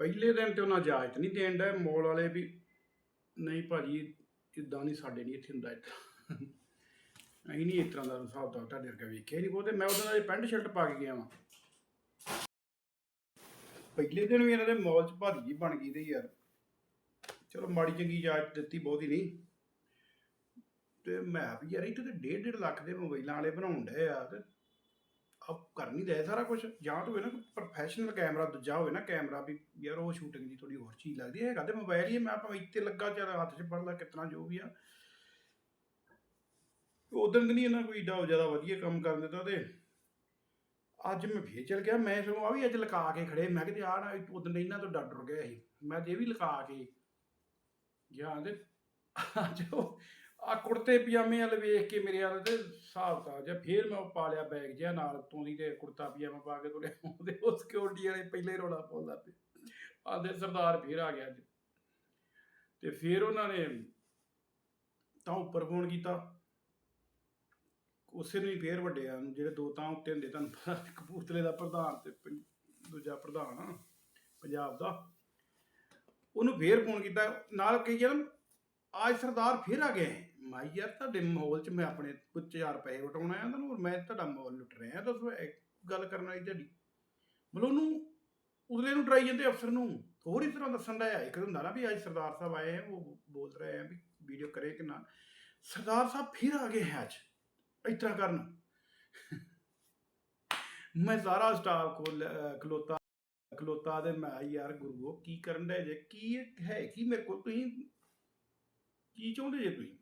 ਪਹਿਲੇ ਦਿਨ ਤੇ ਉਹਨਾਂ ਇਜਾਜ਼ਤ ਨਹੀਂ ਦੇਣ ਦਾ ਮੋਲ ਵਾਲੇ ਵੀ, ਨਹੀਂ ਭਾਜੀ, ਇਦਾਂ ਨਹੀਂ ਸਾਡੇ ਨਹੀਂ ਇੱਥੇ ਹੁੰਦਾ ਏਦਾਂ ਅਸੀਂ ਨਹੀਂ ਇਸ ਤਰ੍ਹਾਂ ਦਾ ਹਿਸਾਬ ਦਾ ਤੁਹਾਡੇ ਵਰਗਾ ਵੇਖਿਆ ਨਹੀਂ, ਬਹੁਤੇ ਮੈਂ ਉਹਦੇ ਨਾਲ ਪੈਂਟ ਸ਼ਰਟ ਪਾ ਕੇ ਗਿਆ ਵਾਂ। ਪਹਿਲੇ ਦਿਨ ਵੀ ਇਹਨਾਂ ਦੇ ਮੌਲ 'ਚ ਭਾਰੀ ਜੀ ਬਣ ਗਈ ਤੇ ਯਾਰ, ਚਲੋ ਮਾੜੀ ਚੰਗੀ ਇਜਾਜ਼ਤ ਦਿੱਤੀ ਬਹੁਤੀ ਨਹੀਂ। ਤੇ ਮੈਂ ਵੀ ਯਾਰ ਇੱਥੇ ਤੇ 1.5 ਲੱਖ ਦੇ ਮੋਬਾਈਲਾਂ ਵਾਲੇ ਬਣਾਉਣ ਡਏ ਆ, ਤੇ ਆਪ ਕਰ ਨਹੀਂ ਦੇ ਸਾਰਾ ਕੁਝ ਜਾਂ ਤਾਂ ਹੋਵੇ ਨਾ ਪ੍ਰੋਫੈਸ਼ਨਲ ਕੈਮਰਾ ਦੂਜਾ ਹੋਵੇ ਨਾ ਕੈਮਰਾ ਵੀ ਯਾਰ ਉਹ ਸ਼ੂਟਿੰਗ ਦੀ ਥੋੜੀ ਹੋਰ ਚੀਜ਼ ਲੱਗਦੀ ਹੈ ਹੈਗਾ ਮੋਬਾਈਲ ਹੀ ਹੈ, ਮੈਂ ਭਾਵੇਂ ਇੱਥੇ ਲੱਗਾ ਚਾਹ ਹੱਥ 'ਚ ਫੜ ਲਾ ਕਿਤਨਾ ਜੋ ਵੀ ਆ। ਉਦੋਂ ਨਹੀਂ ਇਹਨਾਂ ਕੋਈ ਏਡਾ ਜ਼ਿਆਦਾ ਵਧੀਆ ਕੰਮ ਕਰ ਦਿੱਤਾ ਤੇ ਅੱਜ ਮੈਂ ਫੇਰ ਚਲ ਗਿਆ ਮੈਂ ਸਗੋਂ ਆ ਵੀ ਅੱਜ ਲਗਾ ਕੇ ਖੜੇ ਮੈਂ ਕਿਹਾ ਯਾਰ ਨਾ ਉਦੋਂ ਇਹਨਾਂ ਤੋਂ ਡਰ ਡਰ ਗਿਆ ਸੀ। ਮੈਂ ਜੇ ਵੀ ਲਗਾ ਕੇ ਗਿਆ ਤੇ ਅੱਜ ਉਹ ਆ ਕੁੜਤੇ ਪਜਾਮੇ ਵਾਲ ਵੇਖ ਕੇ ਮੇਰੇ ਵਾਲੇ ਤੇ ਹਿਸਾਬ ਤਾਂ ਜਾਂ ਫੇਰ ਮੈਂ ਉਹ ਪਾ ਲਿਆ ਬੈਗ ਜਿਹਾ ਨਾਲ ਉੱਤੋਂ ਦੀ ਤੇ ਕੁੜਤਾ ਪਜਾਮਾ ਪਾ ਕੇ ਤੁਰਿਆ ਉਹਦੇ ਉਹ ਸਿਕਿਉਰਿਟੀ ਵਾਲੇ ਪਹਿਲੇ ਹੀ ਰੋਲਾ ਪਾਉਂਦਾ ਪਏ। ਆਂਦੇ ਸਰਦਾਰ ਫੇਰ ਆ ਗਿਆ ਅੱਜ। ਤੇ ਫੇਰ ਉਹਨਾਂ ਨੇ ਤਾਂ ਉੱਪਰ ਫੋਨ ਕੀਤਾ। ਉਸੇ ਨੂੰ ਹੀ ਫੇਰ ਵੱਡੇ ਨੂੰ, ਜਿਹੜੇ ਦੋ ਤਾਂ ਉੱਤੇ ਹੁੰਦੇ ਤੁਹਾਨੂੰ ਪਤਾ, ਕਪੂਰਥਲੇ ਦਾ ਪ੍ਰਧਾਨ ਤੇ ਦੂਜਾ ਪ੍ਰਧਾਨ ਆ, ਪੰਜਾਬ ਦਾ। ਉਹਨੂੰ ਫੇਰ ਫੋਨ ਕੀਤਾ, ਨਾਲ ਕਹੀ ਯਾਰ ਅੱਜ ਸਰਦਾਰ ਫੇਰ ਆ ਗਏ। ਮਾਈ ਯਾਰ, ਤੁਹਾਡੇ ਮਾਹੌਲ 'ਚ ਮੈਂ ਆਪਣੇ ਕੁਝ ਚਾਰ ਪੈਸੇ ਵਟਾਉਣਾ ਆ ਤੁਹਾਨੂੰ ਔਰ ਮੈਂ ਤੁਹਾਡਾ ਮਾਹੌਲ ਲੁੱਟ ਰਿਹਾ ਦੱਸੋ ਗੱਲ ਕਰਨ ਵਾਲੀ ਤੁਹਾਡੀ ਮਤਲਬ ਉਹਨੂੰ ਉਦਲੇ ਨੂੰ ਡਰਾਈ ਜਾਂਦੇ ਅਫਸਰ ਨੂੰ। ਹੋਰ ਹੀ ਤਰ੍ਹਾਂ ਦੱਸਣ ਦਾ ਹੈ ਇੱਕ ਹੁੰਦਾ ਨਾ ਵੀ ਅੱਜ ਸਰਦਾਰ ਸਾਹਿਬ ਆਏ ਹੈ ਉਹ ਬੋਲ ਰਹੇ ਆ ਵੀ ਵੀਡੀਓ ਕਰੇ ਕਿ ਨਾ। ਸਰਦਾਰ ਸਾਹਿਬ ਫਿਰ ਆ ਗਏ ਹੈ ਅੱਜ ਇਸ ਤਰ੍ਹਾਂ ਕਰਨ। ਮੈਂ ਸਾਰਾ ਸਟਾਫ ਕੋਲ ਖਲੋਤਾ ਖਲੋਤਾ ਤੇ ਮੈਂ ਯਾਰ ਗੁਰੂਓ ਕੀ ਕਰਨ ਦੇ ਜੇ? ਕੀ ਹੈ, ਕੀ ਮੇਰੇ ਕੋਲ? ਤੁਸੀਂ ਕੀ ਚਾਹੁੰਦੇ ਜੇ ਤੁਸੀਂ?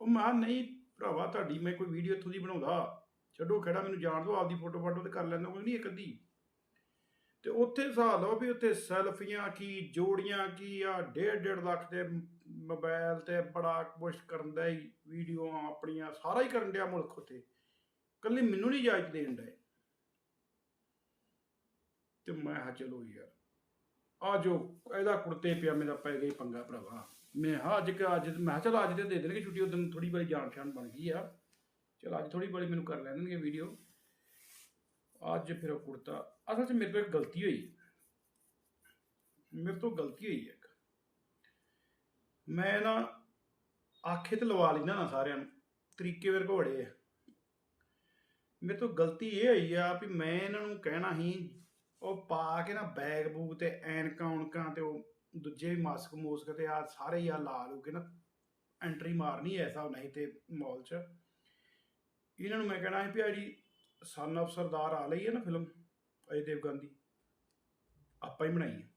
ਉਹ ਮਾਂ ਨਹੀਂ ਭਰਾਵਾ, ਤੁਹਾਡੀ ਮੈਂ ਕੋਈ ਵੀਡੀਓ ਇੱਥੋਂ ਦੀ ਬਣਾਉਂਦਾ। ਛੱਡੋ, ਖੜਾ, ਮੈਨੂੰ ਜਾਣ ਦਿਓ, ਆਪਦੀ ਫੋਟੋ ਫਾਟੋ ਤੇ ਕਰ ਲੈਂਦਾ ਕੋਈ ਨਹੀਂ, ਇੱਕ ਅੱਧੀ। ਤੇ ਉੱਥੇ ਹਿਸਾਬ ਲਓ ਵੀ ਉੱਥੇ ਸੈਲਫੀਆਂ ਕੀ, ਜੋੜੀਆਂ ਕੀ, ਆ ਡੇਢ ਡੇਢ ਲੱਖ ਦੇ ਮੋਬਾਈਲ ਤੇ ਬੜਾ ਕੁਛ ਕਰਨ ਦਾ ਹੀ ਵੀਡੀਓਆਂ ਆਪਣੀਆਂ, ਸਾਰਾ ਹੀ ਕਰਨ ਡਿਆ ਮੁਲਕ ਉੱਤੇ। ਕੱਲੀ ਮੈਨੂੰ ਨਹੀਂ ਇਜਾਜ਼ਤ ਦੇਣ ਡਏ। ਤੇ ਮੈਂ ਹਾਂ ਚਲੋ ਯਾਰ, ਆ ਜੋ ਇਹਦਾ ਕੁੜਤੇ ਪਜਾਮੇ ਦਾ ਪੈ ਗਈ ਪੰਗਾ ਭਰਾਵਾ। ਮੈਂ ਹਾਂ ਅੱਜ ਕ ਅੱਜ ਮੈਂ ਕਿਹਾ, ਚਲ ਅੱਜ ਤੇ ਦੇ ਦੇਣਗੇ ਛੁੱਟੀ, ਉਦੋਂ ਥੋੜੀ ਬੜੀ ਜਾਣ ਪਛਾਣ ਬਣ ਗਈ ਆ। ਚਲ ਅੱਜ ਥੋੜੀ ਬੜੀ ਮੈਨੂੰ ਕਰ ਲੈਣਗੇ ਵੀਡੀਓ ਅੱਜ ਫਿਰ ਉਹ ਕੁੜਤਾ, ਅਸਲ 'ਚ ਮੇਰੇ ਤੋਂ ਇੱਕ ਗਲਤੀ ਹੋਈ। ਮੇਰੇ ਤੋਂ ਗਲਤੀ ਹੋਈ ਇੱਕ। ਮੈਂ ਨਾ ਆਖੇ ਤੇ ਲਵਾ ਲੈਂਦਾ ਨਾ ਸਾਰਿਆਂ ਨੂੰ, ਤਰੀਕੇ ਮੇਰੇ ਕੋਲ ਬੜੇ ਆ। ਮੇਰੇ ਤੋਂ ਗਲਤੀ ਇਹ ਹੋਈ ਆ ਵੀ ਮੈਂ ਇਹਨਾਂ ਨੂੰ ਕਹਿਣਾ ਸੀ, ਉਹ ਪਾ ਕੇ ਨਾ ਬੈਗ ਬੂਗ ਤੇ ਐਨਕਾਂ ਉਣਕਾਂ ਤੇ ਉਹ ਦੂਜੇ ਵੀ ਮਾਸਕ ਮੂਸਕ ਤੇ ਆ ਸਾਰੇ ਹੀ ਆ ਲਾ ਲੂ ਕੇ ਨਾ ਐਂਟਰੀ ਮਾਰਨੀ ਐਸਾ ਨਹੀਂ ਤੇ ਮਾਲ 'ਚ। ਇਹਨਾਂ ਨੂੰ ਮੈਂ ਕਹਿਣਾ ਸੀ ਵੀ ਜੀ ਸਨ of ਸਰਦਾਰ ਆ ਲਈ ਹੈ ਨਾ ਫਿਲਮ ਅਜੇ ਦੇਵਗਨ ਦੀ ਆਪਾਂ ਹੀ ਬਣਾਈ ਹੈ।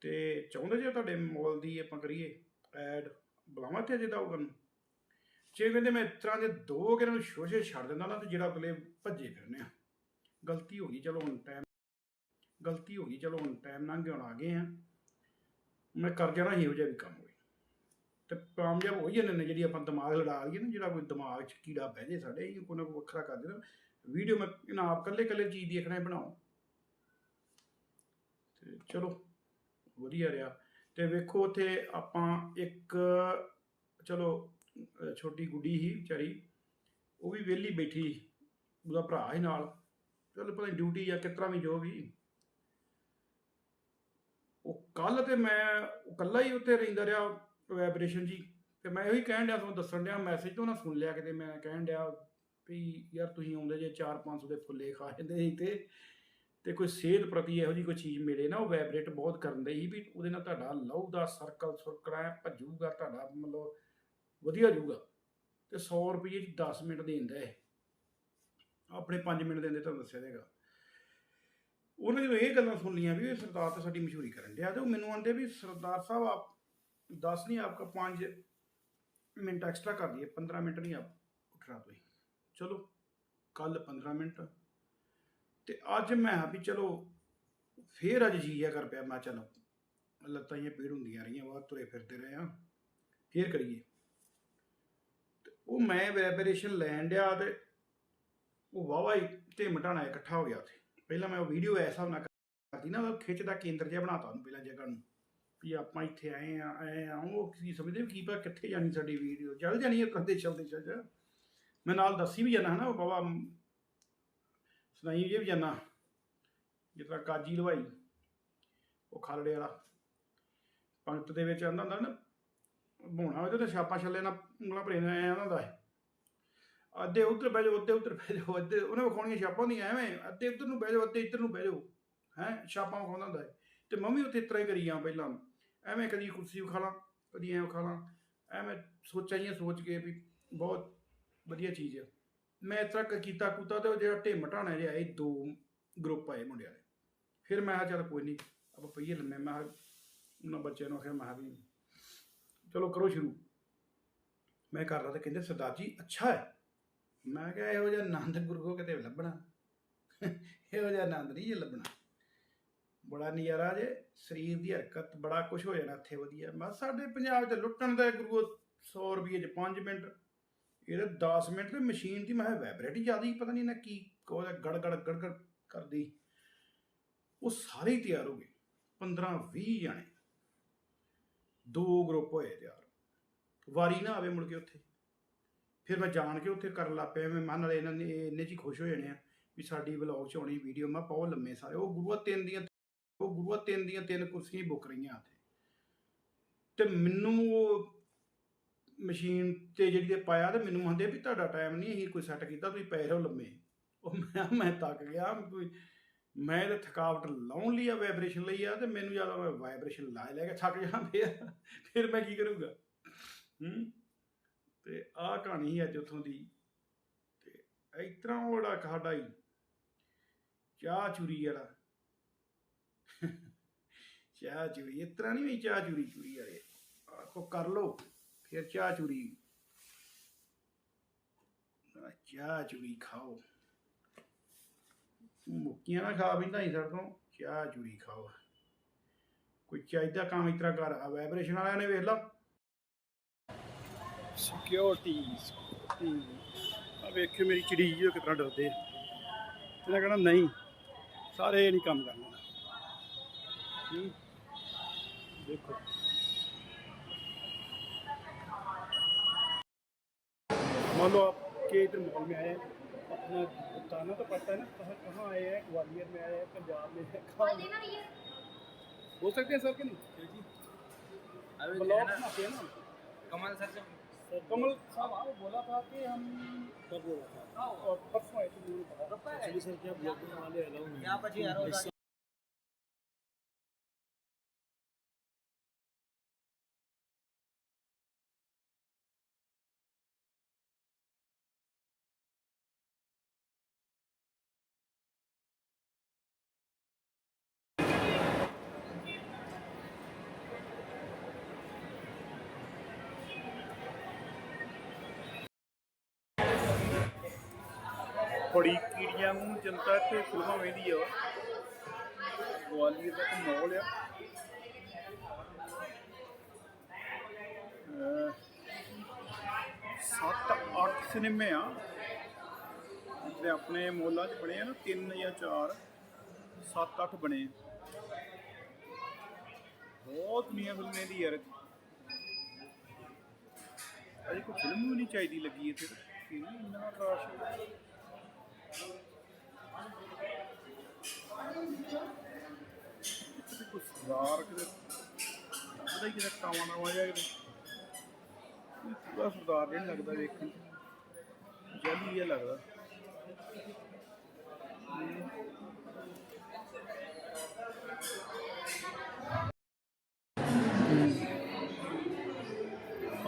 ਤੇ ਚਾਹੁੰਦੇ ਜੇ ਤੁਹਾਡੇ ਮਾਲ ਦੀ ਆਪਾਂ ਕਰੀਏ ਐਡ ਬੁਲਾਵਾਂ ਤੇ ਅਜੇ ਦਾ ਉਹ ਜੇ ਕਹਿੰਦੇ ਮੈਂ ਇਸ ਤਰ੍ਹਾਂ ਦੇ ਦੋ ਕਿ ਨੂੰ ਸ਼ੋਸ਼ੇ ਛੱਡ ਦਿੰਦਾ ਨਾ, ਤੇ ਜਿਹੜਾ ਅਗਲੇ ਭੱਜੇ ਫਿਰਨੇ ਆ। ਗਲਤੀ ਹੋ ਗਈ, ਚਲੋ ਹੁਣ ਟਾਈਮ ਗਲਤੀ ਹੋ ਗਈ, ਚਲੋ ਹੁਣ ਟਾਈਮ ਲੰਘ ਗਿਆ ਹੁਣ ਆ ਗਏ ਆ। ਮੈਂ ਕਰ ਜਾਣਾ ਇਹੋ ਜਿਹਾ ਵੀ ਕੰਮ ਹੋਵੇ। ਤੇ ਕਾਮਯਾਬ ਹੋ ਹੀ ਜਾਂਦੇ ਨੇ ਜਿਹੜੀ ਆਪਾਂ ਦਿਮਾਗ ਲੜਾ ਲਈਏ ਨਾ, ਜਿਹੜਾ ਕੋਈ ਦਿਮਾਗ 'ਚ ਕੀੜਾ ਬਹਿ ਜੇ ਸਾਡੇ, ਇਹ ਕੋਈ ਨਾ ਕੋਈ ਵੱਖਰਾ ਕਰ ਦੇਣਾ। ਵੀਡੀਓ ਮੈਂ ਨਾ ਆਪ ਕੱਲੇ ਕੱਲੇ ਚੀਜ਼ ਦੇਖਣਾ ਹੀ ਬਣਾਓ ਤੇ ਚਲੋ, ਵਧੀਆ ਰਿਹਾ। ਤੇ ਵੇਖੋ ਉੱਥੇ ਆਪਾਂ ਇੱਕ, ਚਲੋ ਛੋਟੀ ਗੁੱਡੀ ਸੀ ਵਿਚਾਰੀ, ਉਹ ਵੀ ਵਿਹਲੀ ਬੈਠੀ ਉਹਦਾ ਭਰਾ ਹੀ ਨਾਲ। ਚਲ ਪਤਾ ਡਿਊਟੀ ਜਾਂ ਕਿਸ ਤਰ੍ਹਾਂ ਵੀ ਜੋ ਵੀ। ਉਹ ਕੱਲ ਤੇ ਮੈਂ ਉਹ ਇਕੱਲਾ ਹੀ ਉੱਥੇ ਰਹਿੰਦਾ ਰਿਹਾ ਵਾਈਬ੍ਰੇਸ਼ਨ ਜੀ, ਤੇ ਮੈਂ ਉਹੀ ਕਹਿਣ ਡਿਆ ਤੁਹਾਨੂੰ ਦੱਸਣ ਡਿਆ ਮੈਸੇਜ ਤੋਂ ਨਾ ਸੁਣ ਲਿਆ ਕਿਤੇ ਮੈਂ ਕਹਿਣ ਡਿਆ ਵੀ ਯਾਰ ਤੁਸੀਂ ਆਉਂਦੇ ਜੇ 4-500 ਦੇ ਫੁੱਲੇ ਖਾ ਜਾਂਦੇ ਸੀ ਤੇ ਤੇ ਕੋਈ ਸਿਹਤ ਪ੍ਰਤੀ ਇਹੋ ਜੀ ਕੋਈ ਚੀਜ਼ ਮਿਲੇ ਨਾ ਉਹ ਵਾਈਬ੍ਰੇਟ ਬਹੁਤ ਕਰਨ ਦੇ ਸੀ ਵੀ ਉਹਦੇ ਨਾਲ ਤੁਹਾਡਾ ਲਹੂ ਦਾ ਸਰਕਲ ਸੁਰਕਣਾ ਭੱਜੂਗਾ, ਤੁਹਾਡਾ ਮਤਲਬ ਵਧੀਆ ਜਾਊਗਾ। ਤੇ 100 ਰੁਪਏ ਚ 10 ਮਿੰਟ ਦੇਂਦਾ ਹੈ ਆਪਣੇ 5 ਮਿੰਟ ਦੇ ਦੇਂਦੇ ਤੁਹਾਨੂੰ ਦੱਸਿਆ ਦੇਗਾ ਉਹਨੇ ਜਦੋਂ ਇਹ ਗੱਲਾਂ ਸੁਣ ਲੀਆਂ ਵੀ ਇਹ ਸਰਦਾਰ ਤਾਂ ਸਾਡੀ ਮਸ਼ਹੂਰੀ ਕਰਨ ਡਿਆ ਤੇ ਉਹ ਮੈਨੂੰ ਆਂਦੇ ਵੀ ਸਰਦਾਰ ਸਾਹਿਬ ਆਪ 10 ਨਹੀਂ ਆਪਕਾ 5 ਮਿੰਟ ਐਕਸਟਰਾ ਕਰ ਦਿਏ 15 ਮਿੰਟ ਨਹੀਂ ਆਪ ਉੱਠ ਰਹਾ ਤੁਸੀਂ। ਚਲੋ ਕੱਲ 15 ਮਿੰਟ। ਤੇ ਅੱਜ ਮੈਂ ਆ ਵੀ ਚਲੋ, ਫੇਰ ਅੱਜ ਜੀਆ ਕਰ ਪਿਆ, ਮੈਂ ਚਲੋ ਲੱਤਾਂ ਹੀ ਪੀੜ ਹੁੰਦੀਆਂ ਰਹੀਆਂ ਬਹੁਤ ਤੁਰੇ ਫਿਰਦੇ ਰਹੇ ਆ ਫੇਰ ਕਰੀਏ। ਉਹ ਮੈਂ ਵੈਬਰੇਸ਼ਨ ਲੈਣ ਡਿਆ ਤੇ ਉਹ ਵਾਵਾ ਹੀ ਤੇ ਮਟਾਣਾ ਇਕੱਠਾ ਹੋ ਗਿਆ ਉੱਥੇ। ਪਹਿਲਾਂ ਮੈਂ ਉਹ ਵੀਡੀਓ ਐਸਾ ਹਿਸਾਬ ਨਾਲ ਕਰਦੀ ਨਾ ਉਹ ਖਿੱਚ ਦਾ ਕੇਂਦਰ ਜਿਹਾ ਬਣਾਤਾ ਉਹਨੂੰ ਪਹਿਲਾਂ ਜਗ੍ਹਾ ਨੂੰ, ਵੀ ਆਪਾਂ ਇੱਥੇ ਆਏ ਆ ਆਏ ਆ, ਉਹ ਕੀ ਸਮਝਦੇ ਵੀ ਕੀ ਪਾ ਕਿੱਥੇ ਜਾਣੀ ਸਾਡੀ ਵੀਡੀਓ ਚੱਲ ਜਾਣੀ ਹੈ ਕਦੇ ਚਲਦੇ ਚੱਲ ਮੈਂ ਨਾਲ ਦੱਸੀ ਵੀ ਜਾਣਾ ਹਨਾ, ਉਹ ਬਾਬਾ, ਸੁਣਾਈ ਜੇ ਵੀ ਜਾਣਾ ਜਿੱਦਾਂ ਕਾਜੀ ਲਵਾਈ ਉਹ ਖਾਲੜੇ ਵਾਲਾ ਪੰਕਤ ਦੇ ਵਿੱਚ ਆਂਦਾ ਹੁੰਦਾ ਨਾ ਬੋਣਾ ਉਹਦੇ ਤੇ ਛਾਪਾ ਛੱਲੇ ਨਾਲ ਉਂਗਲਾਂ ਭਰੇ ਨੇ ਆਂਦਾ ਹੁੰਦਾ ਅੱਧੇ ਉੱਧਰ ਬਹਿ ਜਾਓ, ਅੱਧੇ ਉੱਧਰ ਬਹਿ ਜਾਓ, ਅੱਧੇ ਉਹਨੇ ਵਿਖਾਉਣੀਆਂ ਛਾਪਾਂ ਹੁੰਦੀਆਂ ਐਵੇਂ, ਅੱਧੇ ਉੱਧਰ ਨੂੰ ਬਹਿ ਜਾਓ, ਅੱਧੇ ਇੱਧਰ ਨੂੰ ਬਹਿ ਜਾਓ, ਹੈ, ਛਾਪਾਂ ਵਿਖਾਉਂਦਾ ਹੁੰਦਾ ਹੈ। ਤੇ ਮੰਮੀ ਉੱਥੇ ਇਸ ਤਰ੍ਹਾਂ ਹੀ ਕਰੀ ਜਾਂ ਪਹਿਲਾਂ। ਐਵੇਂ ਕਦੀ ਕੁਰਸੀ ਵਿਖਾ ਲਾਂ, ਕਦੀ ਐਂ ਵਿਖਾ ਲਾਂ, ਐਵੇਂ ਸੋਚਾਂ ਜਿਹੀਆਂ ਸੋਚ ਕੇ ਵੀ ਬਹੁਤ ਵਧੀਆ ਚੀਜ਼ ਆ। ਮੈਂ ਇਸ ਤਰ੍ਹਾਂ ਕੀਤਾ ਕੁੱਤਾ ਤੇ ਉਹ ਜਿਹੜਾ ਢਿੱਮ ਢਾਣਾ ਜਿਹਾ, ਇਹ ਦੋ ਗਰੁੱਪ ਆਏ ਮੁੰਡਿਆਂ ਦੇ। ਫਿਰ ਮੈਂ ਕਿਹਾ, ਚੱਲ ਕੋਈ ਨਹੀਂ ਆਪਾਂ ਪਈਏ ਲੰਮੇ। ਮੈਂ ਕਿਹਾ, ਉਹਨਾਂ ਬੱਚਿਆਂ ਨੂੰ ਆਖਿਆ, ਮੈਂ ਕਿਹਾ ਵੀ ਚਲੋ ਕਰੋ ਸ਼ੁਰੂ। ਮੈਂ ਕਰ ਰਹਾ ਤੇ ਕਹਿੰਦੇ ਸਰਦਾਰ ਜੀ, ਅੱਛਾ ਹੈ। ਮੈਂ ਕਿਹਾ ਇਹੋ ਜਿਹਾ ਆਨੰਦ ਗੁਰੂ ਕੋ ਕਿਤੇ ਲੱਭਣਾ? ਇਹੋ ਜਿਹਾ ਆਨੰਦ ਨਹੀਂ ਜੇ ਲੱਭਣਾ। ਬੜਾ ਨਜ਼ਾਰਾ ਜੇ, ਸਰੀਰ ਦੀ ਹਰਕਤ ਬੜਾ ਕੁਝ ਹੋ ਜਾਣਾ ਇੱਥੇ ਵਧੀਆ। ਮੈਂ ਸਾਡੇ ਪੰਜਾਬ 'ਚ ਲੁੱਟਣ ਦਾ ਗੁਰੂ 100 ਰੁਪਏ 'ਚ 5 ਮਿੰਟ। ਇਹਦੇ 10 ਮਿੰਟ ਤੇ ਮਸ਼ੀਨ ਦੀ ਮੈਂ ਵਾਈਬ੍ਰੇਟ ਹੀ ਜ਼ਿਆਦਾ ਹੀ, ਪਤਾ ਨਹੀਂ ਨਾ ਕੀ ਕੋਲ ਗੜ ਗੜ ਗੜ ਗੜ ਕਰਦੀ। ਉਹ ਸਾਰੇ ਤਿਆਰ ਹੋ ਗਏ 15 20 ਜਾਣੇ। ਦੋ ਗਰੁੱਪ ਹੋਏ ਤਿਆਰ। ਵਾਰੀ ਨਾ ਆਵੇ ਮੁੜ ਕੇ ਉੱਥੇ। ਫਿਰ ਮੈਂ ਜਾਣ ਕੇ ਉੱਥੇ ਕਰਨ ਲੱਗ ਪਿਆ, ਮੈਂ ਮਨ ਵਾਲੇ ਇਹਨਾਂ ਨੇ ਇਹ ਇੰਨੇ ਚ ਹੀ ਖੁਸ਼ ਹੋ ਜਾਣੇ ਆ ਵੀ ਸਾਡੀ ਵਲੌਗ ਚ ਆਉਣੀ ਵੀਡੀਓ ਮੈਂ ਬਹੁਤ ਲੰਮੇ ਸਾਰੇ, ਉਹ ਗੁਰੂਆ ਤਿੰਨ ਦੀਆਂ, ਉਹ ਗੁਰੂਆ ਤਿੰਨ ਦੀਆਂ ਤਿੰਨ ਕੁਰਸੀਆਂ ਬੁੱਕ ਰਹੀਆਂ ਉੱਥੇ। ਤੇ ਮੈਨੂੰ ਉਹ ਮਸ਼ੀਨ ਤੇ ਜਿਹੜੀ ਤੇ ਪਾਇਆ ਤੇ ਮੈਨੂੰ ਕਹਿੰਦੇ ਵੀ ਤੁਹਾਡਾ ਟਾਈਮ ਨਹੀਂ, ਅਸੀਂ ਕੋਈ ਸੈੱਟ ਕੀਤਾ, ਤੁਸੀਂ ਪਏ ਰਹੋ ਲੰਮੇ। ਉਹ ਮੈਂ ਮੈਂ ਤੱਕ ਗਿਆ ਮੈਂ ਤੇ ਥਕਾਵਟ ਲਾਉਣ ਲਈ ਆ ਵਾਈਬ੍ਰੇਸ਼ਨ ਲਈ ਆ ਤੇ ਮੈਨੂੰ ਜ਼ਿਆਦਾ ਮੈਂ ਵਾਈਬ੍ਰੇਸ਼ਨ ਲਾ ਲੈ ਕੇ ਥੱਕ ਜਾਂਦੇ ਆ। ਫਿਰ ਮੈਂ ਕੀ ਕਰੂੰਗਾ? ਹੂੰ? ਤੇ ਆਹ ਕਹਾਣੀ ਸੀ ਅੱਜ ਉੱਥੋਂ ਦੀ। ਤੇ ਇਸ ਤਰ੍ਹਾਂ ਉਹ ਸਾਡਾ ਹੀ ਚਾਹ ਚੂਰੀ ਵਾਲਾ। ਚਾਹ ਚੂਰੀ, ਇਸ ਤਰ੍ਹਾਂ ਨਹੀਂ ਵੀ ਚਾਹ ਚੂਰੀ ਚੂਰੀ ਵਾਲੇ। ਆਖੋ ਕਰ ਲੋ ਫਿਰ ਚਾਹ ਚੂਰੀ। ਚਾਹ ਚੂਰੀ ਖਾਓ। ਮੁੱਕੀਆਂ ਨਾ ਖਾ ਬਿੰਦਾ ਹੀ ਤੋਂ, ਚਾਹ ਚੂਰੀ ਖਾਓ। ਕੋਈ ਚਾਹੀਦਾ ਕੰਮ ਇਸ ਕਰ ਆ ਵਾਈਬ੍ਰੇਸ਼ਨ ਵਾਲਿਆਂ ਨੇ ਵੇਖ ਲਾ। ਸਿਕਿਉਰਿਟੀ ਆ ਵੇਖਿਓ ਮੇਰੀ ਚਿੜੀ ਜੀ ਉਹ ਕਿਤਨਾ ਡਰਦੇ ਆ ਇਹਨੇ ਕਹਿਣਾ ਨਹੀਂ ਸਾਰੇ ਨਹੀਂ ਕੰਮ ਕਰਨਾ ਹੂੰ ਦੇਖੋ मान लो आपके इधर मॉल में आए हैं, अपना बताना तो पड़ता है ना कहाँ कहाँ आए हैं ग्वालियर में आए हैं पंजाब में है कहाँ हो सकते हैं सर कि नहीं ब्लॉग बनाते हैं ना कमल सर से तो कमल साहब हाँ वो बोला था कि हम कब बोला था और परसों आए थे मुझे पता एक्चुअली सर क्या ब्लॉगिंग वाले अलाउ नहीं ਜਨਤਾ ਇੱਥੇ ਫਿਲਮਾਂ ਵੇਂਦੀ ਆ। ਗਵਾਲੀਅਰ ਦਾ ਇੱਕ ਮਾਹੌਲ ਆ। ਸੱਤ ਅੱਠ ਸਿਨੇਮੇ ਆ। ਜਿਹੜੇ ਆਪਣੇ ਮੋਲਾਂ 'ਚ ਬਣੇ ਆ ਨਾ, ਤਿੰਨ ਜਾਂ ਚਾਰ, ਸੱਤ ਅੱਠ ਬਣੇ ਬਹੁਤ ਦੁਨੀਆ ਫਿਲਮਾਂ ਦੀ ਯਾਰ। ਅਜੇ ਕੋਈ ਫਿਲਮ ਵੀ ਨਹੀਂ ਚਾਹੀਦੀ ਲੱਗੀ ਇੱਥੇ। ਤਾਂ ਇੰਨਾ ਰਸ਼ ਕੋਈ ਸਰਦਾਰ ਕਿਤੇ ਲੱਗਦਾ ਹੀ ਕਿਤੇ ਕਾਵਾਂ ਨਾ ਵਾਜਾ ਕਿਤੇ ਇਹ ਪੂਰਾ ਸਰਦਾਰ ਨਹੀਂ ਲੱਗਦਾ ਵੇਖਣ ਚ ਜਲੀ ਜਿਹਾ ਲੱਗਦਾ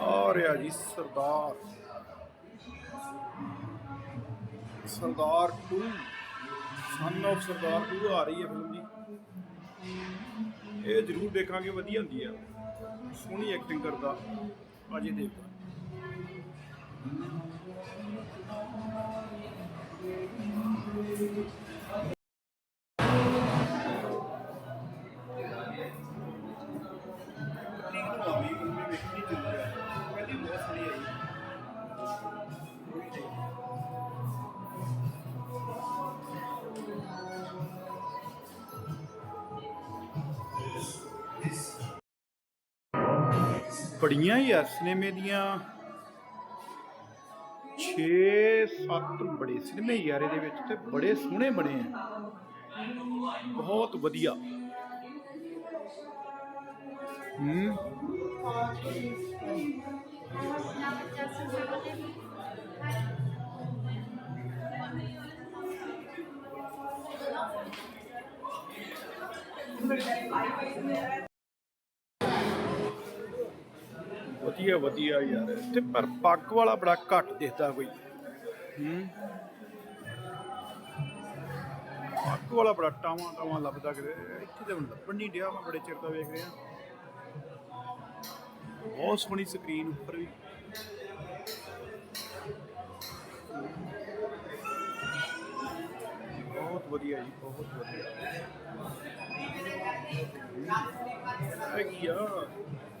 ਆ ਰਿਹਾ ਜੀ ਸਰਦਾਰ। ਸਰਦਾਰ 2 ਸਨ ਆਫ ਸਰਦਾਰ ਉਹ ਆ ਰਹੀ ਹੈ ਫਿਲਮ ਜੀ। ਇਹ ਜ਼ਰੂਰ ਦੇਖਾਂਗੇ, ਵਧੀਆ ਹੁੰਦੀ ਆ ਸੋਹਣੀ ਐਕਟਿੰਗ ਕਰਦਾ, ਅਜੇ ਦੇਵਗਨ ਬੜੀਆਂ ਹੀ ਆ, ਸਿਨੇਮੇ ਦੀਆਂ। 6-7 ਬੜੇ ਸਿਨੇਮੇ ਯਾਰ ਇਹਦੇ ਵਿੱਚ ਤੇ ਬੜੇ ਸੋਹਣੇ ਬਣੇ ਆ। ਬਹੁਤ ਵਧੀਆ। ਹੂੰ। ਵਧੀਆ ਵਧੀਆ ਯਾਰ। ਤੇ ਪਰ ਪੱਗ ਵਾਲਾ ਬੜਾ ਘੱਟ ਦਿਖਦਾ ਕੋਈ। ਹੂੰ। ਪੱਗ ਵਾਲਾ ਬੜਾ ਟਾਵਾਂ ਟਾਵਾਂ ਲੱਭਦਾ ਕਿਤੇ। ਇੱਥੇ ਤੇ ਲੱਭਣ ਨਹੀਂ ਡਿਆ, ਮੈਂ ਬੜੇ ਚਿਰ ਦਾ ਵੇਖ ਰਿਹਾ। ਬਹੁਤ ਸੋਹਣੀ ਸਕਰੀਨ ਉੱਪਰ ਵੀ। ਬਹੁਤ ਵਧੀਆ ਜੀ, ਬਹੁਤ ਵਧੀਆ। ਆ। Sunflower.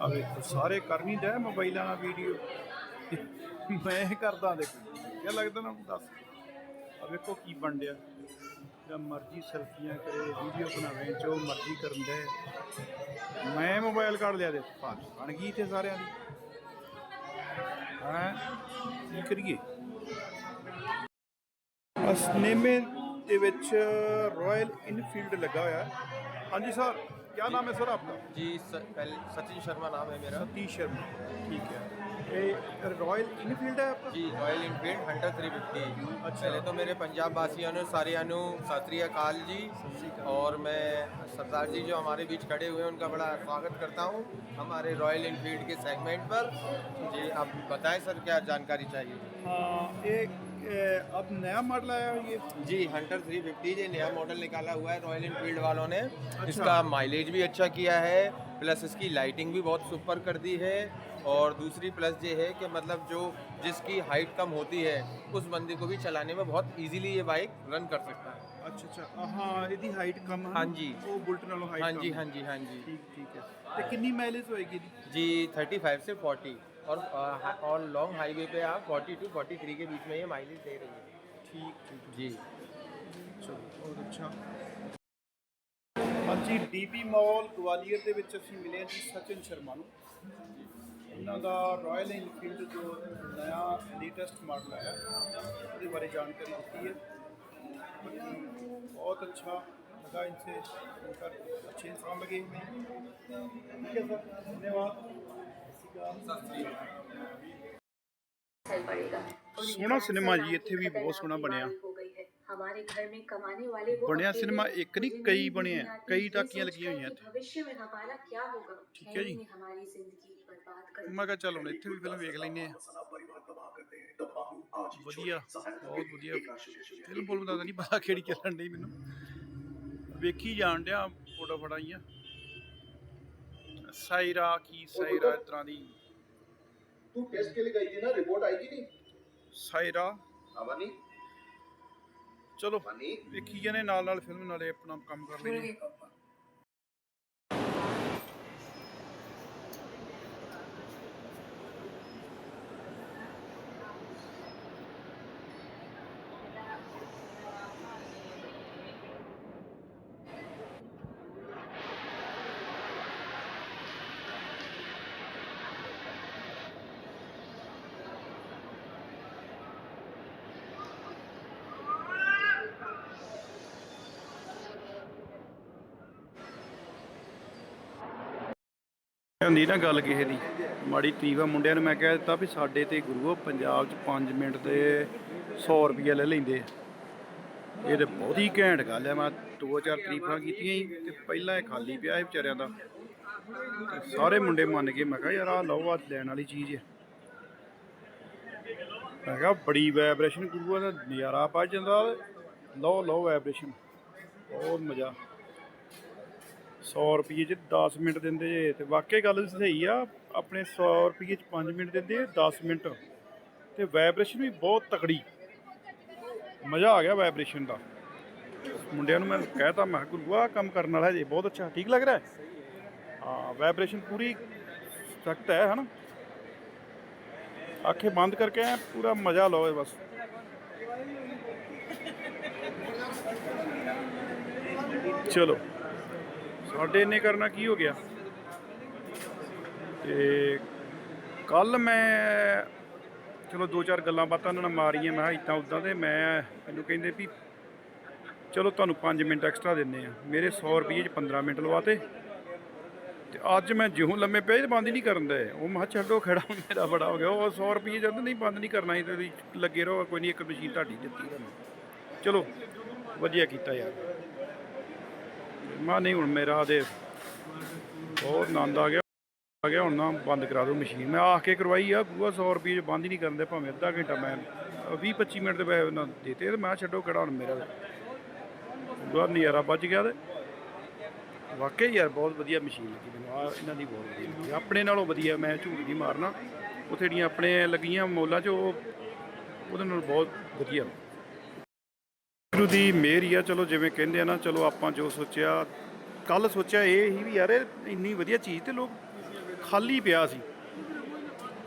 ਆ ਵੇਖੋ ਸਾਰੇ ਕਰਨੀ ਡੈ ਮੋਬਾਈਲਾਂ ਨਾਲ ਵੀਡੀਓ ਮੈਂ ਕਰਦਾ ਦੇਖੋ। ਕਿਆ ਲੱਗਦਾ ਨਾ ਦੱਸ। ਆ ਵੇਖੋ ਕੀ ਬਣ ਡਿਆ ਜਾਂ ਮਰਜ਼ੀ ਸੈਲਫੀਆਂ ਕਰੇ ਵੀਡੀਓ ਬਣਾਵੇ ਜੋ ਮਰਜ਼ੀ ਕਰਨ ਦੇ ਮੈਂ ਮੋਬਾਈਲ ਕੱਢ ਲਿਆ ਦੇ ਭਾਜ ਬਣ ਗਈ ਤੇ ਸਾਰਿਆਂ ਦੀ ਹਾਂ ਕੀ ਕਰੀਏ ਆ ਸਿਨੇਮੇ ਦੇ ਵਿੱਚ ਰਾਇਲ ਇਨਫੀਲਡ ਲੱਗਾ ਹੋਇਆ ਹੈ ਹਾਂਜੀ ਸਰ ਕੀ ਨਾਮ ਹੈ ਸਰ ਆਪਕਾ जी स, पहले सचिन शर्मा नाम है मेरा सतीश शर्मा ठीक है ये रॉयल इनफील्ड है आपका? जी Royal Enfield Hunter three fifty अच्छा। पहले तो मेरे पंजाब वासियों ने सारियाँ नु अकाल जी और मैं सरदार जी जो हमारे बीच खड़े हुए हैं उनका बड़ा स्वागत करता हूँ हमारे रॉयल इनफील्ड के सेगमेंट पर। जी आप बताएँ सर क्या जानकारी चाहिए? आ, एक ए, अब नया मॉडल आया ये? जी हंटर 350 ये नया मॉडल निकाला हुआ है रॉयल इनफील्ड वालों ने। अच्छा। इसका माइलेज भी अच्छा किया है प्लस इसकी लाइटिंग भी बहुत सुपर कर दी है। और दूसरी प्लस ये है कि मतलब जो जिसकी हाइट कम होती है उस बंदे को भी चलाने में बहुत इजीली ये बाइक रन कर सकता है। अच्छा अच्छा। हाँ यदि हाइट कम है हाँ जी। तो वो बुलेट नालों हाइट हाँ जी हाँ। जी हाँ जी। ठीक ठीक है। तो कितनी माइलेज होएगी? जी 35 से 40 और और लॉन्ग हाईवे पे आप 40 टू 43 के बीच में ये माइलेज दे रही है। ठीक ठीक जी। ਚਲੋ ਬਹੁਤ ਅੱਛਾ ਹਾਂਜੀ ਡੀਪੀ ਮਾਲ ਗਵਾਲੀਅਰ ਦੇ ਵਿੱਚ ਅਸੀਂ ਮਿਲੇ ਹਾਂ ਜੀ ਸਚਿਨ ਸ਼ਰਮਾ ਨੂੰ ਉਹਨਾਂ ਦਾ ਰਾਇਲ ਇਨਫੀਲਡ ਜੋ ਨਵਾਂ ਲੇਟੈਸਟ ਮਾਡਲ ਆਇਆ ਉਹਦੇ ਬਾਰੇ ਜਾਣਕਾਰੀ ਦਿੱਤੀ ਹੈ ਬਹੁਤ ਅੱਛਾ लगा इनसे उनका अच्छे इंसान लगे। हुए ठीक है सर धन्यवाद। चल पड़ेगा और सोहना इनका सिनेमा असर जी, ਇੱਥੇ ਵੀ आपकी ਬਹੁਤ ਸੋਹਣਾ खतरनाक ਬਣਿਆ। बीमारी हो गई है। हमारे घर में कमाने वाले वो ਬਣਿਆ अकेले ਸਿਨੇਮਾ हैं। ਇੱਕ ਨਹੀਂ मुझे ਕਈ नींद ਬਣੇ नहीं ਆ आती, ਕਈ ये ਟਾਕੀਆਂ सोचकर ਲੱਗੀਆਂ ਹੋਈਆਂ कि ਇੱਥੇ भविष्य में हमारा क्या होगा ठीक है जी। ने हमारी जिंदगी बर्बाद कर ਮੈਂ ਕਿਹਾ ਚੱਲ ਹੁਣ ਇੱਥੇ ਵੀ ਫਿਲਮ ਵੇਖ ਲੈਨੇ ਆ ਵਧੀਆ ਬਹੁਤ ਵਧੀਆ ਫਿਲਮ ਫੁਲਮ ਦਾ ਤਾਂ ਨਹੀਂ ਪਤਾ ਕਿਹੜੀ ਚੱਲਣ ਡਈ ਮੈਨੂੰ ਵੇਖੀ ਜਾਣ ਡਿਆ ਫੋਟੋ ਫੜਾਈਆਂ ਸਾਇਰਾ ਕੀ ਸਾਇਰਾ ਇਸ ਤਰ੍ਹਾਂ ਦੀ तू टेस्ट के लिए गई थी ना रिपोर्ट आएगी नहीं ਸਾਇਰਾ अवनी ਚਲੋ मनी ਵੇਖੀ ਜਾਣੇ ਨਾਲ ਨਾਲ ਫਿਲਮ ਨਾਲੇ ਆਪਣਾ ਕੰਮ ਕਰ ਲੈਨੇ ਹੁੰਦੀ ਨਾ ਗੱਲ ਕਿਸੇ ਦੀ। ਮਾੜੀ ਤੀਵਾ ਮੁੰਡਿਆਂ ਨੂੰ ਮੈਂ ਕਹਿ ਦਿੱਤਾ ਵੀ ਸਾਡੇ ਤੇ ਗੁਰੂ ਪੰਜਾਬ 'ਚ 5 ਮਿੰਟ ਦੇ 100 ਰੁਪਏ ਲੈ ਲੈਂਦੇ ਆ। ਇਹ ਤੇ ਬਹੁਤ ਹੀ ਘੈਂਟ ਗੱਲ ਹੈ ਮੈਂ ਦੋ ਚਾਰ ਤਰੀਫਾਂ ਕੀਤੀਆਂ ਹੀ ਤੇ ਪਹਿਲਾਂ ਇਹ ਖਾਲੀ ਪਿਆ ਇਹ ਵਿਚਾਰਿਆਂ ਦਾ। ਸਾਰੇ ਮੁੰਡੇ ਮੰਨ ਗਏ, ਮੈਂ ਕਿਹਾ ਯਾਰ ਆ ਲਓ ਆ ਲੈਣ ਵਾਲੀ ਚੀਜ਼ ਹੈ ਮੈਂ ਕਿਹਾ ਬੜੀ ਵਾਈਬ੍ਰੇਸ਼ਨ ਗੁਰੂਆ ਦਾ ਨਜ਼ਾਰਾ ਪਾ ਜਾਂਦਾ, ਲਓ ਲਓ ਵਾਈਬ੍ਰੇਸ਼ਨ ਬਹੁਤ ਮਜ਼ਾ। 100 ਰੁਪਏ ਚ 10 ਮਿੰਟ ਦਿੰਦੇ ਜੇ, ਤੇ ਵਾਕਈ ਗੱਲ ਸਹੀ ਆ, ਆਪਣੇ 100 ਰੁਪਏ ਚ 5 ਮਿੰਟ ਦਿੰਦੇ ਆ 10 ਮਿੰਟ। ਤੇ ਵਾਈਬ੍ਰੇਸ਼ਨ ਵੀ ਬਹੁਤ ਤਕੜੀ। ਮਜ਼ਾ ਆ ਗਿਆ ਵਾਈਬ੍ਰੇਸ਼ਨ ਦਾ। ਮੁੰਡਿਆਂ ਨੂੰ ਮੈਂ ਕਹਿਤਾ, ਮੈਂ ਕਿਹਾ ਗੁਰੂਆ ਕੰਮ ਕਰਨ ਵਾਲਾ ਜੇ, ਬਹੁਤ ਅੱਛਾ, ਠੀਕ ਲੱਗ ਰਿਹਾ? ਹਾਂ ਵਾਈਬ੍ਰੇਸ਼ਨ ਪੂਰੀ ਸਖਤ ਹੈ, ਹਨਾ? ਅੱਖੇ ਬੰਦ ਕਰਕੇ ਪੂਰਾ ਮਜ਼ਾ ਲਓ ਇਹ ਬਸ। ਚਲੋ। ਸਾਡੇ ਇੰਨੇ ਕਰਨਾ ਕੀ ਹੋ ਗਿਆ? ਤੇ ਕੱਲ ਮੈਂ, ਚਲੋ ਦੋ ਚਾਰ ਗੱਲਾਂ ਬਾਤਾਂ ਉਹਨਾਂ ਨਾਲ ਮਾਰੀਆਂ, ਮੈਂ ਇਦਾਂ ਉਦਾਂ ਤੇ ਮੈਂ ਮੈਨੂੰ ਕਹਿੰਦੇ ਵੀ ਚਲੋ ਤੁਹਾਨੂੰ 5 ਮਿੰਟ ਐਕਸਟਰਾ ਦਿੰਨੇ ਆ। ਮੇਰੇ 100 ਰੁਪਏ ਚ 15 ਮਿੰਟ ਲਵਾਤੇ। ਤੇ ਅੱਜ ਮੈਂ ਜਿਉਂ ਲੰਮੇ ਪਏ ਤੇ ਬੰਦ ਹੀ ਨਹੀਂ ਕਰਨ ਦੇ ਉਹ ਮੈਂ ਕਿਹਾ ਛੱਡੋ ਖੜਾ, ਮੇਰਾ ਬੜਾ ਹੋ ਗਿਆ। ਉਹ 100 ਰੁਪਏ ਜਦ ਨਹੀਂ, ਬੰਦ ਨਹੀਂ ਕਰਨਾ ਸੀ ਤੇ ਲੱਗੇ ਰਹੋ, ਕੋਈ ਨਹੀਂ, ਇੱਕ ਮਸ਼ੀਨ ਤੁਹਾਡੀ ਦਿੱਤੀ ਤੁਹਾਨੂੰ ਚਲੋ, ਵਧੀਆ ਕੀਤਾ ਯਾਰ। ਮੈਂ ਨਹੀਂ, ਹੁਣ ਮੇਰਾ ਤੇ ਬਹੁਤ ਆਨੰਦ ਆ ਗਿਆ। ਆ ਗਿਆ ਹੁਣ ਨਾ ਬੰਦ ਕਰਾ ਦਿਓ ਮਸ਼ੀਨ। ਮੈਂ ਆ ਕੇ ਕਰਵਾਈ ਆ ਪੂਰਾ 100 ਰੁਪਏ ਚ ਬੰਦ ਹੀ ਨਹੀਂ ਕਰਨ ਦੇ, ਭਾਵੇਂ ਅੱਧਾ ਘੰਟਾ ਮੈਂ 20 25 ਮਿੰਟ ਦੇ ਪੈਸੇ ਉਹਨਾਂ ਦਿੱਤੇ ਤੇ ਮੈਂ ਕਿਹਾ, ਛੱਡੋ ਕਿਹੜਾ ਹੁਣ ਮੇਰਾ। ਬੂਆ, ਨਜ਼ਾਰਾ ਵੱਜ ਗਿਆ ਤੇ ਵਾਕਈ ਯਾਰ, ਬਹੁਤ ਵਧੀਆ ਮਸ਼ੀਨ ਲੱਗੀ ਮੈਨੂੰ। ਆ ਇਹਨਾਂ ਦੀ ਬਹੁਤ ਵਧੀਆ ਲੱਗੀ। ਆਪਣੇ ਨਾਲੋਂ ਵਧੀਆ ਮੈਂ ਝੂਠ ਨਹੀਂ ਮਾਰਨਾ। ਉੱਥੇ ਜਿਹੜੀਆਂ ਆਪਣੇ ਲੱਗੀਆਂ ਮੌਲਾਂ 'ਚ, ਉਹ ਉਹਦੇ ਨਾਲ ਬਹੁਤ ਵਧੀਆ। ਗੁਰੂ ਦੀ ਮਿਹਰ ਹੀ ਆ, ਚਲੋ ਜਿਵੇਂ ਕਹਿੰਦੇ ਆ ਨਾ, ਚਲੋ ਆਪਾਂ ਜੋ ਸੋਚਿਆ ਕੱਲ ਸੋਚਿਆ ਇਹ ਹੀ ਵੀ ਯਾਰ, ਇਹ ਇੰਨੀ ਵਧੀਆ ਚੀਜ਼ ਤੇ ਲੋਕ ਖਾਲੀ ਪਿਆ ਸੀ।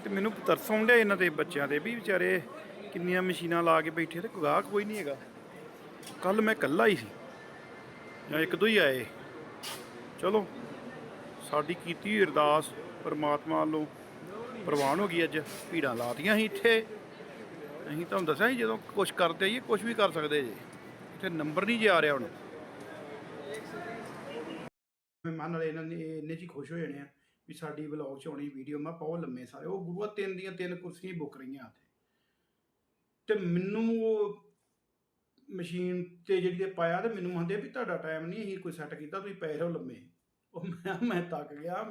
ਤੇ ਮੈਨੂੰ ਤਰਸ ਆਉਂਦਾ ਇਹਨਾਂ ਦੇ ਬੱਚਿਆਂ ਦੇ ਵੀ ਵਿਚਾਰੇ ਕਿੰਨੀਆਂ ਮਸ਼ੀਨਾਂ ਲਾ ਕੇ ਬੈਠੇ ਤੇ ਗਾਹਕ ਕੋਈ ਨਹੀਂ ਹੈਗਾ। ਕੱਲ ਮੈਂ ਇਕੱਲਾ ਹੀ ਸੀ, ਜਾਂ ਇੱਕ ਦੋ ਹੀ ਆਏ। ਚਲੋ, ਸਾਡੀ ਕੀਤੀ ਅਰਦਾਸ, ਪਰਮਾਤਮਾ ਵੱਲੋਂ ਪ੍ਰਵਾਨ ਹੋ ਗਈ ਅੱਜ, ਭੀੜਾਂ ਲਾਤੀਆਂ ਸੀ ਇੱਥੇ। ਅਸੀਂ ਤੁਹਾਨੂੰ ਦੱਸਿਆ ਸੀ ਜਦੋਂ ਕੁਝ ਕਰਦੇ ਆਈਏ ਕੁਝ ਵੀ ਕਰ ਸਕਦੇ ਜੇ। ਇੱਥੇ ਨੰਬਰ ਨਹੀਂ ਜੇ ਆ ਰਿਹਾ ਹੁਣ। ਮਹਿਮਾਨ ਵਾਲੇ ਇਹਨਾਂ ਨੇ ਇੰਨੇ ਚ ਹੀ ਖੁਸ਼ ਹੋ ਜਾਣੇ ਆ ਵੀ ਸਾਡੀ ਵਲੌਗ ਚ ਆਉਣੀ ਵੀਡੀਓ ਮੈਂ ਬਹੁਤ ਲੰਮੇ ਸਾਰੇ। ਉਹ ਗੁਰੂਆ ਤਿੰਨ ਦੀਆਂ ਤਿੰਨ ਕੁਰਸੀਆਂ ਬੁੱਕ ਰਹੀਆਂ ਉੱਥੇ ਤੇ। ਮੈਨੂੰ ਉਹ ਮਸ਼ੀਨ ਤੇ ਜਿਹੜੀ ਇਹ ਪਾਇਆ ਤੇ ਮੈਨੂੰ ਕਹਿੰਦੇ ਵੀ ਤੁਹਾਡਾ ਟਾਈਮ ਨਹੀਂ, ਅਸੀਂ ਕੋਈ ਸੈੱਟ ਕੀਤਾ, ਤੁਸੀਂ ਪਏ ਰਹੋ ਲੰਮੇ। ਉਹ ਮੈਂ ਮੈਂ ਤੱਕ ਗਿਆ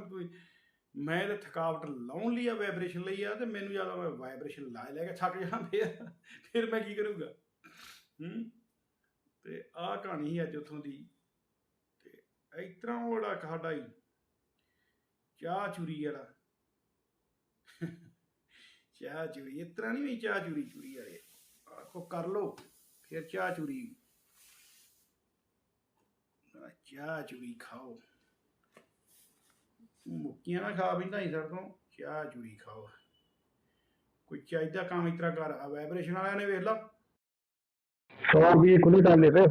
ਮੈਂ ਤੇ ਥਕਾਵਟ ਲਾਉਣ ਲਈ ਆ ਵਾਈਬ੍ਰੇਸ਼ਨ ਲਈ ਆ ਤੇ ਮੈਨੂੰ ਜ਼ਿਆਦਾ ਮੈਂ ਵਾਈਬ੍ਰੇਸ਼ਨ ਲਾ ਲੈ ਕੇ ਥੱਕ ਜਾ ਫਿਰ ਫਿਰ ਮੈਂ ਕੀ ਕਰੂੰਗਾ? ਹੂੰ? ਤੇ ਆਹ ਕਹਾਣੀ ਸੀ ਅੱਜ ਉੱਥੋਂ ਦੀ। ਤੇ ਇਸ ਤਰ੍ਹਾਂ ਉਹ ਜਿਹੜਾ ਸਾਡਾ ਹੀ ਚਾਹ ਚੂਰੀ ਵਾਲਾ। ਚਾਹ ਚੂਰੀ, ਇਸ ਤਰ੍ਹਾਂ ਨਹੀਂ ਵੀ ਚਾਹ ਚੂਰੀ ਚੂਰੀ ਵਾਲੇ। ਆਖੋ ਕਰ ਲੋ ਫਿਰ ਚਾਹ ਚੂਰੀ। ਚਾਹ ਚੂਰੀ ਖਾਓ। ਮੁੱਕੀਆਂ ਨਾ ਖਾ ਬਿੰਦਾ ਹੀ ਸਰ ਤੋਂ, ਚਾਹ ਚੂਰੀ ਖਾਓ। ਕੋਈ ਚਾਹੀਦਾ ਕੰਮ ਇਸ ਤਰ੍ਹਾਂ ਕਰ ਆ ਵਾਈਬ੍ਰੇਸ਼ਨ ਵਾਲਿਆਂ ਨੇ ਵੇਖ ਲਾ। 100 ਰੁਪਏ ਖੁੱਲੀ ਡਾਲੇ ਤੇ